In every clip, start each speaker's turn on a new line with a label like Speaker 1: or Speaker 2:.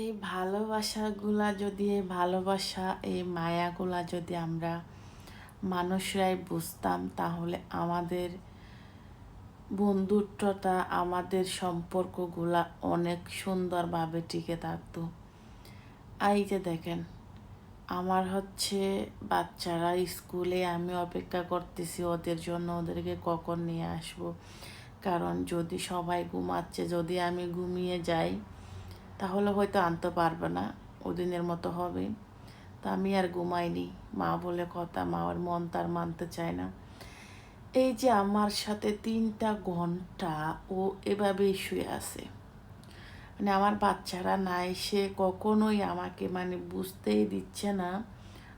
Speaker 1: এই ভালোবাসাগুলা যদি, এই ভালোবাসা, এই মায়াগুলা যদি আমরা মানুষরাই বুঝতাম, তাহলে আমাদের বন্ধুত্বটা, আমাদের সম্পর্কগুলা অনেক সুন্দরভাবে টিকে থাকতো। এই যে দেখেন, আমার হচ্ছে বাচ্চারা স্কুলে আমি অপেক্ষা করতেছি, ওদের জন্য ওদেরকে কখন নিয়ে আসব? কারণ যদি সবাই ঘুমাচ্ছে, যদি আমি ঘুমিয়ে যাই তাহলে হয়তো আনতে পারবে না, ওদিনের মতো হবে। তা আমি আর ঘুমাইনি, মা বলে কথা, মা আর মন তার মানতে চায় না। এই যে আমার সাথে তিনটা ঘণ্টা ও এভাবেই শুয়ে আছে। মানে আমার বাচ্চারা নাই সে কখনোই আমাকে মানে বুঝতেই দিচ্ছে না,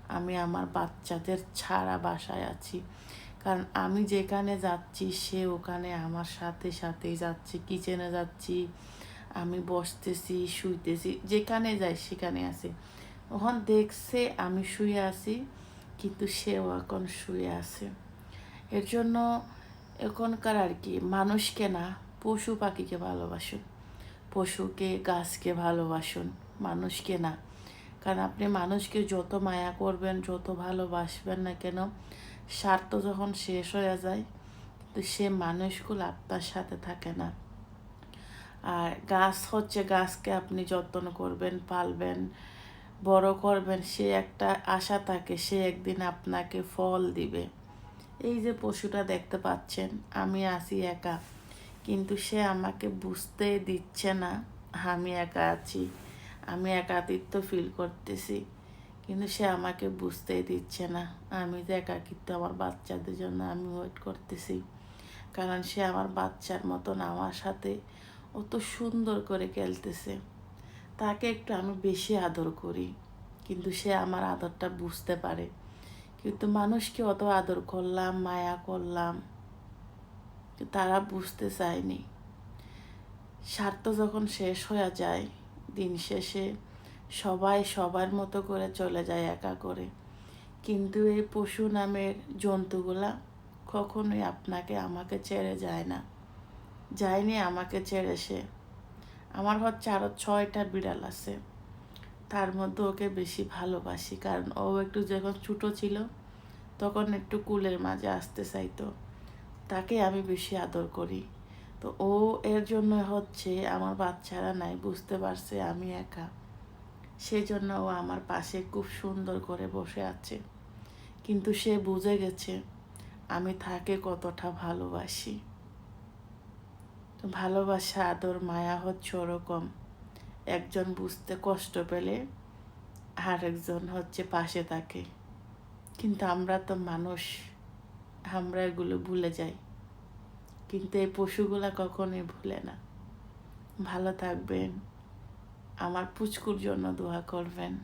Speaker 1: আমি আমার বাচ্চাদের ছাড়া বাসায় আছি। কারণ আমি যেখানে যাচ্ছি সে ওখানে আমার সাথে সাথেই যাচ্ছে কিচেনে যাচ্ছি আমি বসতেছি, শুইতেছি, যেখানে যাই সেখানে আছে। ওখান দেখছে আমি শুয়ে আছি, কিন্তু সেও এখন শুয়ে আছে। এর জন্য এখনকার আর কি, মানুষকে না, পশু পাখিকে ভালোবাসুন। পশুকে, গাছকে ভালোবাসুন, মানুষকে না। কারণ আপনি মানুষকে যত মায়া করবেন, যত ভালোবাসবেন না কেন, স্বার্থ যখন শেষ হয়ে যায় তো সে মানুষগুলো আপনার সাথে থাকে না। আর গাছ হচ্ছে গাছকে আপনি যত্ন করবেন, পালবেন, বড় করবেন, সে একটা আশা থাকে, সে একদিন আপনাকে ফল দিবে। এই যে পশুটা দেখতে পাচ্ছেন, আমি আসি একা, কিন্তু সে আমাকে বুঝতে দিচ্ছে না, আমি একা আছি, আমি একাতিত্ব ফিল করতেছি, কিন্তু সে আমাকে বুঝতেই দিচ্ছে না, আমি যে একাকিত্ব আমার বাচ্চাদের জন্য আমি ওয়েট করতেছি, কারণ সে আমার বাচ্চার মতন আমার সাথে অত সুন্দর করে খেলতেছে। তাকে একটু আমি বেশি আদর করি, কিন্তু সে আমার আদরটা বুঝতে পারে। কিন্তু মানুষকে অত আদর করলাম, মায়া করলাম, তারা বুঝতে চায়নি। স্বার্থ যখন শেষ হয়ে যায়, দিন শেষে সবাই সবার মতো করে চলে যায় একা করে। কিন্তু এই পশু নামের জন্তুগুলা কখনোই আপনাকে, আমাকে ছেড়ে যায় না। যায়নি আমাকে ছেড়ে সে। আমার হচ্ছে আরও ছয়টা বিড়াল আছে। তার মধ্যে ওকে বেশি ভালোবাসি, কারণ ও একটু যখন ছোটো ছিল, তখন একটু কুলের মাঝে আসতে চাইতো। তাকে আমি বেশি আদর করি। তো ও এর জন্য হচ্ছে আমার বাচ্চারা নাই, বুঝতে পারছে আমি একা। সেই জন্য ও আমার পাশে খুব সুন্দর করে বসে আছে। কিন্তু সে বুঝে গেছে, আমি তাকে কতটা ভালোবাসি। ভালোবাসা, আদর, মায়া হচ্ছে ওরকম একজন বুঝতে কষ্ট পেলে আর একজন হচ্ছে পাশে থাকে। কিন্তু আমরা তো মানুষ, আমরা এগুলো ভুলে যাই। কিন্তু এই পশুগুলা কখনোই ভুলে না। ভালো থাকবেন। আমার পুচকুর জন্য দোয়া করবেন।